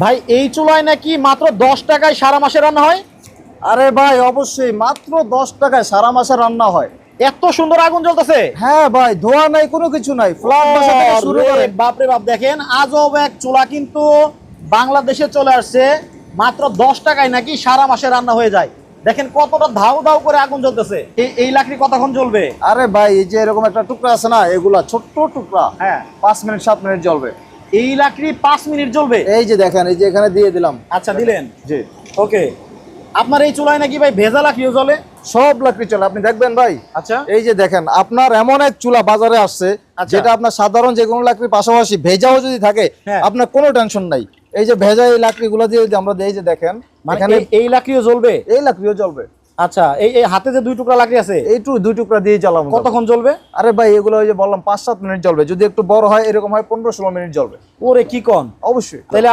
ভাই এই চুলায় নাকি মাত্র দশ টাকায় সারা মাসে রান্না হয়? আরে ভাই অবশ্যই মাত্র দশ টাকায় সারা মাসে রান্না হয়। এত সুন্দর আগুন জ্বলতেছে? হ্যাঁ ভাই ধোয়া নাই কোনো কিছু নাই। ফ্ল্যাট বাসা থেকে শুরু করে। বাপরে বাপ দেখেন আজব এক চুলা কিন্তু বাংলাদেশে চলে আসছে। মাত্র দশ টাকায় নাকি সারা মাসে রান্না হয়ে যায়। দেখেন কতটা ধাউ ধাউ করে আগুন জ্বলতেছে। এই এই লাকড়ি কতক্ষণ জ্বলবে? আরে ভাই এই যে এরকম একটা টুকরা আছে না এগুলা ছোট্ট টুকরা। হ্যাঁ। পাঁচ মিনিট সাত মিনিট জ্বলবে। এই লাকড়ি পাঁচ মিনিট জ্বলবে? এই যে দেখেন এই যে এখানে দিয়ে দিলাম। আচ্ছা দিলেন? জি। ওকে। আপনার এই চুলায় নাকি ভাই ভেজা লাকড়িও জ্বলে? সব লাকড়ি চলে আপনি দেখবেন ভাই। আচ্ছা। এই যে দেখেন আপনার এমন এক চুলা বাজারে আসছে আচ্ছা। যেটা আপনার সাধারণ যে কোনো লাকড়ির পাশাপাশি ভেজাও যদি থাকে হ্যাঁ। আপনার কোনো টেনশন নাই। এই যে ভেজা এই লাকড়িগুলো দিয়ে যদি আমরা দিই এই যে দেখেন মানে এখানে এই লাকড়িও জ্বলবে? এই লাকড়িও জ্বলবে। আচ্ছা এই এই হাতে যে দুই টুকরা লাকড়ি আছে এইটু দুই টুকরা দিয়ে জ্বালাবো। কতক্ষণ জ্বলবে? আরে ভাই এগুলো ওই যে বললাম পাঁচ সাত মিনিট জ্বলবে। যদি একটু বড় হয় এরকম হয় পনেরো ষোলো মিনিট জ্বলবে। ওরে কি কন? অবশ্যই। তাহলে